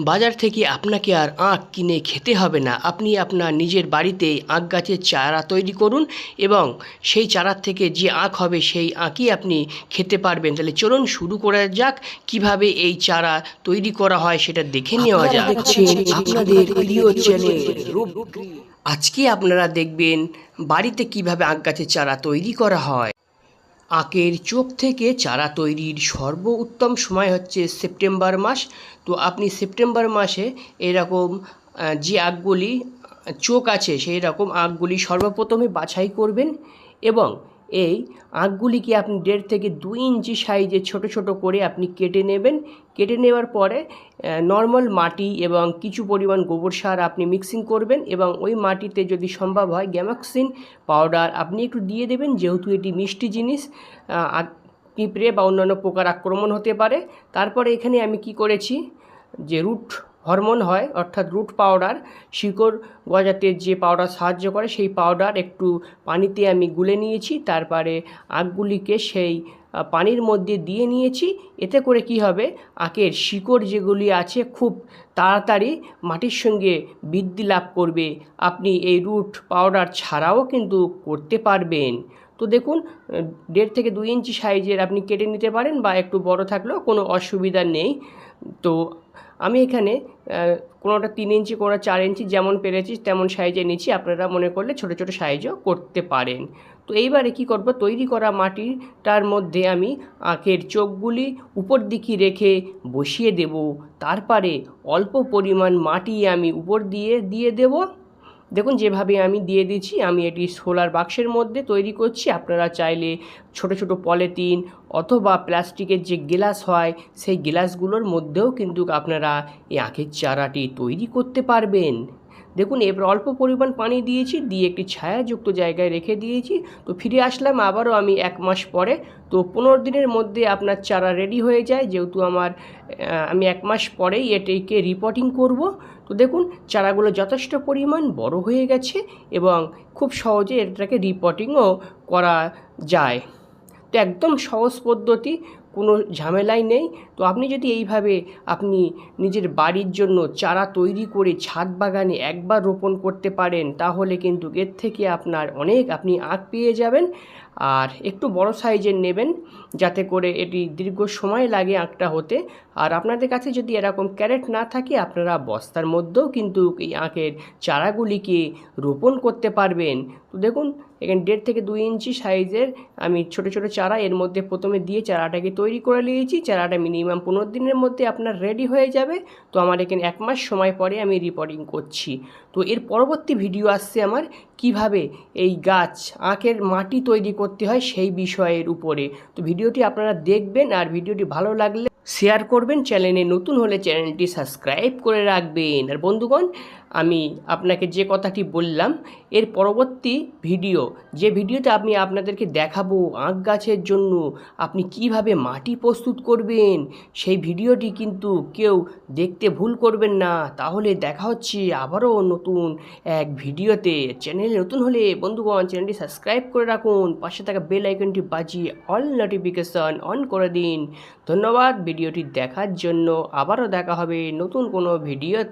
বাজার থেকে আপনাকে আর আখ কিনে খেতে হবে না। আপনি আপনার নিজের বাড়িতে আখ গাছের চারা তৈরি করুন এবং সেই চারার থেকে যে আখ হবে সেই আখই আপনি খেতে পারবেন। তাহলে চলুন শুরু করা যাক কীভাবে এই চারা তৈরি করা হয় সেটা দেখে নেওয়া যাক। আপনাদের প্রিয় চ্যানেল আজকে আপনারা দেখবেন বাড়িতে কীভাবে আখ গাছের চারা তৈরি করা হয়। আখের চোখ থেকে চারা তৈরির সর্ব উত্তম সময় হচ্ছে সেপ্টেম্বর মাস। তো আপনি সেপ্টেম্বর মাসে এরকম যে আখগুলি চোখ আছে সেই রকম আখগুলি সর্বপ্রথমে বাছাই করবেন এবং এই আখগুলিকে আপনি দেড় থেকে দুই ইঞ্চি সাইজে ছোট ছোট করে আপনি কেটে নেবেন? কেটে নেওয়ার পরে নর্মাল মাটি এবং কিছু পরিমাণ গোবর সার আপনি মিক্সিং করবেন এবং ওই মাটিতে যদি সম্ভব হয় গ্যামাক্সিন পাউডার আপনি একটু দিয়ে দেবেন, যেহেতু এটি মিষ্টি জিনিস পিঁপড়ে বা অন্যান্য পোকার আক্রমণ হতে পারে। তারপরে এখানে আমি কি করেছি? যে রুট হরমোন হয়, অর্থাৎ রুট পাউডার, শিকড় গজাতে যে পাউডার সাহায্য করে সেই পাউডার একটু পানিতে আমি গুলে নিয়েছি, তারপরে আখগুলিকে সেই পানির মধ্যে দিয়ে নিয়েছি। এতে করে কি হবে? আখের শিকড় যেগুলি আছে খুব তাড়াতাড়ি মাটির সঙ্গে বৃদ্ধি লাভ করবে। আপনি এই রুট পাউডার ছাড়াও কিন্তু করতে পারবেন। তো দেখুন দেড় থেকে দুই ইঞ্চি সাইজের আপনি কেটে নিতে পারেন বা একটু বড় থাকলেও কোনো অসুবিধা নেই। তো আমি এখানে কোনোটা তিন ইঞ্চি কোনোটা চার ইঞ্চি যেমন পেরেছি, তেমন সাইজে নিচ্ছি। আপনারা মনে করলে ছোট ছোট সাইজও করতে পারেন। তো এইবারে কি করব? তৈরি করা মাটিটার মধ্যে আমি আখের চোখগুলি উপর দিকে রেখে বসিয়ে দেব। তারপরে অল্প পরিমাণ মাটি আমি উপর দিয়ে দিয়ে দেব। দেখুন, যেভাবে আমি দিয়ে দিচ্ছি, আমি এটি সোলার বাক্সের মধ্যে তৈরি করছি। আপনারা চাইলে ছোট ছোট পলিথিন অথবা প্লাস্টিকের যে গ্লাস হয়, সেই গ্লাসগুলোর মধ্যেও কিন্তু আপনারা এই আঁখের চারাটি তৈরি করতে পারবেন। দেখুন, এবার অল্প পরিমাণ পানি দিয়েছি, দিয়ে একটি ছায়াযুক্ত জায়গায় রেখে দিয়েছি। তো ফিরে আসলাম আবারও আমি এক মাস পরে। তো পনেরো দিনের মধ্যে আপনার চারা রেডি হয়ে যায়। যেহেতু আমার আমি এক মাস পরেই এটিকে রিপোর্টিং করব। তো দেখুন, চারাগুলো যথেষ্ট পরিমাণ বড় হয়ে গেছে এবং খুব সহজে এটাকে রিপোর্টিংও করা যায়। তো একদম সহজ পদ্ধতি। কোনো ঝামেলাই নেই। তো আপনি যদি এইভাবে আপনি নিজের বাড়ির জন্য চারা তৈরি করে ছাদ বাগানে একবার রোপণ করতে পারেন, তাহলে কিন্তু এর থেকে আপনার অনেক আপনি আখ পেয়ে যাবেন। আর একটু বড় সাইজের নেবেন, যাতে করে এটি দীর্ঘ সময় লাগে আখটা হতে। আর আপনাদের কাছে যদি এরকম ক্যারেট না থাকে, আপনারা বস্তার মধ্যেও কিন্তু এই আখের চারাগুলিকে রোপণ করতে পারবেন। তো দেখুন, এখানে দেড় থেকে দুই ইঞ্চি সাইজের আমি ছোট ছোট চারা এর মধ্যে প্রথমে দিয়ে চারাটাকে তৈরি করে নিয়েছি, চারাটা মিনিমাম পনেরো দিনের মধ্যে আপনার রেডি হয়ে যাবে। তো আমার এখানে এক মাস সময় পরে আমি রিপোর্টিং করছি। তো এর পরবর্তী ভিডিও আসছে আমার, কীভাবে এই গাছ, আখের মাটি তৈরি করতে হয় সেই বিষয়ের উপরে। তো ভিডিওটি আপনারা দেখবেন আর ভিডিওটি ভালো লাগলে শেয়ার করবেন চ্যানেলে নতুন হলে চ্যানেলটি সাবস্ক্রাইব করে রাখবেন। আর বন্ধুগণ আমি আপনাকে যে কথাটি বললাম, এর পরবর্তী ভিডিও, যে ভিডিওতে আমি আপনাদেরকে দেখাবো আখ গাছের জন্য আপনি কীভাবে মাটি প্রস্তুত করবেন, সেই ভিডিওটি কিন্তু কেউ দেখতে ভুল করবেন না। তাহলে দেখা হচ্ছে আবারও নতুন এক ভিডিওতে। চ্যানেলে নতুন হলে বন্ধুগণ, চ্যানেলটি সাবস্ক্রাইব করে রাখুন, পাশে থাকা বেল আইকনটি বাজিয়ে অল নোটিফিকেশন অন করে দিন। ধন্যবাদ, ভিডিওটি দেখার জন্য। আবারও দেখা হবে নতুন কোনো ভিডিওতে।